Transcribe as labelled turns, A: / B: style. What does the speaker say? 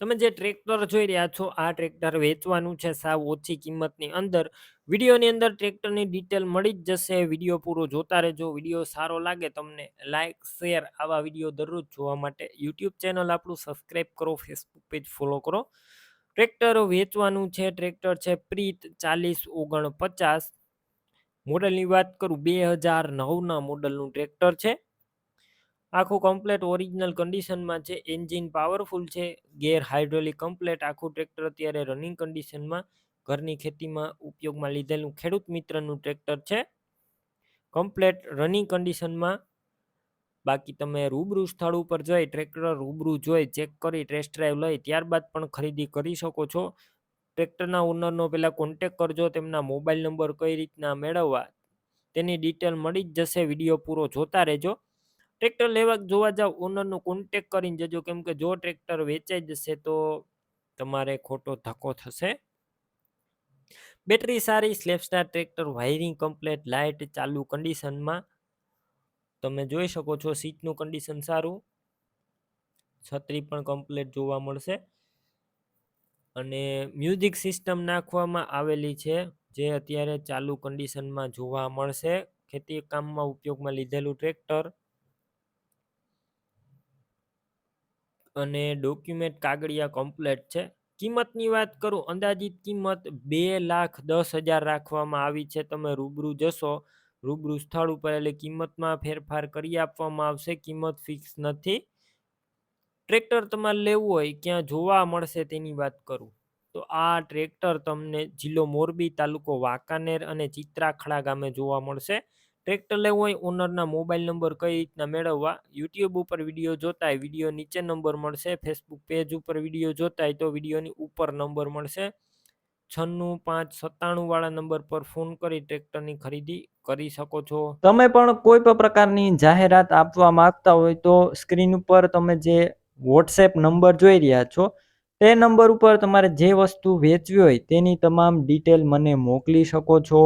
A: તમે જે ટ્રેક્ટર જોઈ રહ્યા છો, આ ટ્રેક્ટર વેચવાનું છે સાવ ઓછી કિંમતની અંદર. વિડીયોની અંદર ટ્રેક્ટરની ડિટેલ મળી જ જશે. વીડિયો પૂરો જોતા રહેજો. વીડિયો સારો લાગે તમને લાઇક શેર આવા વીડિયો દરરોજ જોવા માટે યુટ્યુબ ચેનલ આપણું સબસ્ક્રાઈબ કરો, ફેસબુક પેજ ફોલો કરો. ટ્રેક્ટર વેચવાનું છે. ટ્રેક્ટર છે પ્રીત ચાલીસ ઓગણપચાસ. મોડલની વાત કરું, બે હજાર નવના મોડલનું ટ્રેક્ટર છે. આખું કમ્પ્લેટ ઓરિજિનલ કન્ડિશનમાં છે એન્જિન પાવરફુલ છે ગેર હાઇડ્રોલિક કમ્પ્લેટ આખું ટ્રેક્ટર અત્યારે રનિંગ કન્ડિશનમાં ઘરની ખેતીમાં ઉપયોગમાં લીધેલું ખેડૂત મિત્રનું ટ્રેક્ટર છે. કમ્પ્લેટ રનિંગ કન્ડિશનમાં બાકી તમે રૂબરૂ સ્થળ ઉપર જઈ ટ્રેક્ટર રૂબરૂ જોઈ ચેક કરી ટેસ્ટ ડ્રાઈવ લઈ, ત્યારબાદ પણ ખરીદી કરી શકો છો. ટ્રેક્ટરના ઓનરનો પહેલાં કોન્ટેક કરજો, તેમના મોબાઈલ નંબર કઈ રીતના મેળવવા, તેની ડિટેલ મળી જ જશે વીડિયો પૂરો જોતા રહેજો. ટ્રેક્ટર લેવા જોવા જાવ ઓનરનો કોન્ટેક કરીને જજો. કેમ કે જો ટ્રેક્ટર વેચાઈ જશે તો તમારે ખોટો ધક્કો થશે. બેટરી સારી, સ્લેપસ્ટાર ટ્રેક્ટર વાયરિંગ કમ્પ્લેટ લાઇટ ચાલુ કન્ડિશનમાં તમે જોઈ શકો છો સીટનું કન્ડિશન સારું. છત્રી પણ કમ્પ્લેટ જોવા મળશે. અને મ્યુઝિક સિસ્ટમ નાખવામાં આવેલી છે, જે અત્યારે ચાલુ કન્ડિશનમાં જોવા મળશે. ખેતી કામમાં ઉપયોગમાં લીધેલું ટ્રેક્ટર. અને ડોક્યુમેન્ટ કાગળિયા કમ્પ્લેટ છે. કિંમતની વાત કરું, અંદાજિત કિંમત બે લાખ દસ હજાર રાખવામાં આવી છે. તમે રૂબરૂ જશો, રૂબરૂ સ્થળ ઉપર એટલે કિંમતમાં ફેરફાર કરી આપવામાં આવશે. કિંમત ફિક્સ નથી. ટ્રેક્ટર તમારે લેવું હોય, ક્યાં જોવા મળશે તેની વાત કરું. તો આ ટ્રેક્ટર તમને જિલ્લો મોરબી તાલુકો વાંકાનેર અને ચિત્રાખડા ગામે જોવા મળશે. ટ્રેક્ટર લેવું હોય ઓનરના મોબાઈલ નંબર કઈ રીતના મેળવવા યુટ્યુબ ઉપર વીડિયો જોતા હોય વીડિયો નીચે નંબર મળશે ફેસબુક પેજ ઉપર વીડિયો જોતા હોય તો વિડીયોની ઉપર નંબર મળશે. છન્નું, પાંચ, સત્તાણું વાળા નંબર પર ફોન કરી ટ્રેક્ટરની ખરીદી કરી શકો છો.
B: તમે પણ કોઈ પણ પ્રકારની જાહેરાત આપવા માંગતા હોય તો સ્ક્રીન ઉપર તમે જે વોટ્સએપ નંબર જોઈ રહ્યા છો, તે નંબર ઉપર તમારે જે વસ્તુ વેચવી હોય તેની તમામ ડિટેલ મને મોકલી શકો છો.